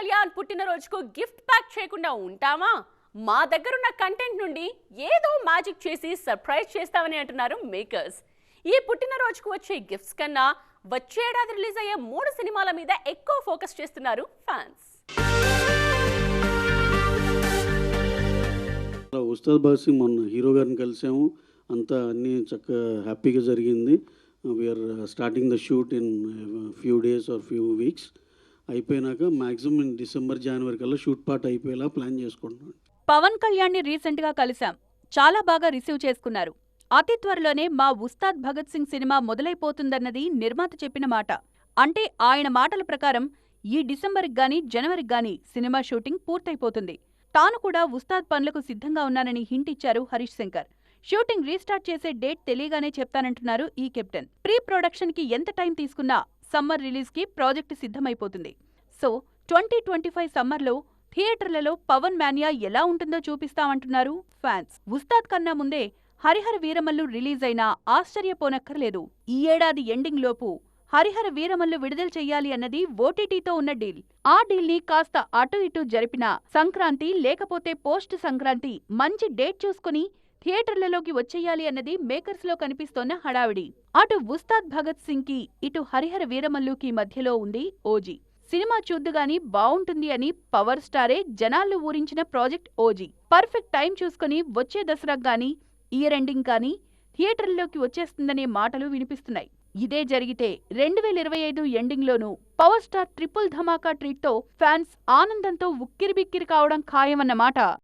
Kalyan పుట్టినరోజుకు gift pack చేయకుండా ఉంటామా? మా దగ్గరున్న కంటెంట్ నుండి ఏదో మ్యాజిక్ చేసి సర్ప్రైజ్ చేస్తామని అంటున్నారు మేకర్స్ ఈ పుట్టినరోజుకు వచ్చే గిఫ్ట్స్ కన్నా వచ్చే ఏడాది రిలీజ్ అయ్యే మూడు సినిమాల మీద ఎక్కువ ఫోకస్ చేస్తున్నారు ఫ్యాన్స్ ఉస్తాద్ బాసి మొన్న హీరో గారిని కలిసాము. అంతా అన్నీ చక్కగా హ్యాపీగా జరిగింది. We're starting the shoot in few days or few weeks అయిపోయినాక మాక్సిమం డిసెంబర్ జనవరి కల్లా షూట్ పార్ట్ అయిపోయేలా ప్లాన్ చేసుకుంటున్నాం. పవన్ కళ్యాణ్ని రీసెంట్గా కలిశాం. చాలా బాగా రిసీవ్ చేసుకున్నారు. అతి త్వరలోనే మా ఉస్తాద్ భగత్ సింగ్ సినిమా మొదలైపోతుందన్నది నిర్మాత చెప్పిన మాట. అంటే ఆయన మాటల ప్రకారం ఈ డిసెంబర్కి గాని జనవరికి గాని సినిమా షూటింగ్ పూర్తయిపోతుంది. తాను కూడా ఉస్తాద్ పనులకు సిద్ధంగా ఉన్నానని హింట్ ఇచ్చారు హరీష్ శంకర్. షూటింగ్ రీస్టార్ట్ చేసే డేట్ తెలియగానే చెప్తానంటున్నారు ఈ కెప్టెన్. ప్రీ ప్రొడక్షన్కి ఎంత టైం తీసుకున్నా సమ్మర్ రిలీజ్కి ప్రాజెక్ట్ ప్రాజెక్టు సిద్ధమైపోతుంది. సో ట్వంటీ ట్వంటీ ఫైవ్ సమ్మర్లో థియేటర్లలో పవన్ మాన్యా ఎలా ఉంటుందో చూపిస్తామంటున్నారు ఫ్యాన్స్. ఉస్తాద్ కన్నా ముందే హరిహర వీరమల్లు రిలీజ్ అయినా ఆశ్చర్యపోనక్కర్లేదు. ఈ ఏడాది ఎండింగ్ లోపు హరిహర వీరమల్లు విడుదల చెయ్యాలి అన్నది ఓటీటీతో ఉన్న డీల్. ఆ డీల్ని కాస్త అటు ఇటు జరిపిన సంక్రాంతి లేకపోతే పోస్ట్ సంక్రాంతి మంచి డేట్ చూసుకుని థియేటర్లలోకి వచ్చేయాలి అన్నది మేకర్స్లో కనిపిస్తోన్న హడావిడి. అటు ఉస్తాద్ భగత్ సింగ్కి ఇటు హరిహర వీరమల్లుకి మధ్యలో ఉంది ఓజీ. సినిమా చూద్దుగాని బావుంటుంది అని పవర్ స్టారే జనాల్లో ఊరించిన ప్రాజెక్ట్ ఓజీ. పర్ఫెక్ట్ టైం చూసుకుని వచ్చే దసరాకు గాని ఇయర్ ఎండింగ్ కానీ థియేటర్లోకి వచ్చేస్తుందనే మాటలు వినిపిస్తున్నాయి. ఇదే జరిగితే రెండు వేల ఇరవై ఐదు ఎండింగ్లోనూ పవర్ స్టార్ ట్రిపుల్ ధమాకా ట్రీట్తో ఫ్యాన్స్ ఆనందంతో ఉక్కిరిబిక్కిరి కావడం ఖాయమన్నమాట.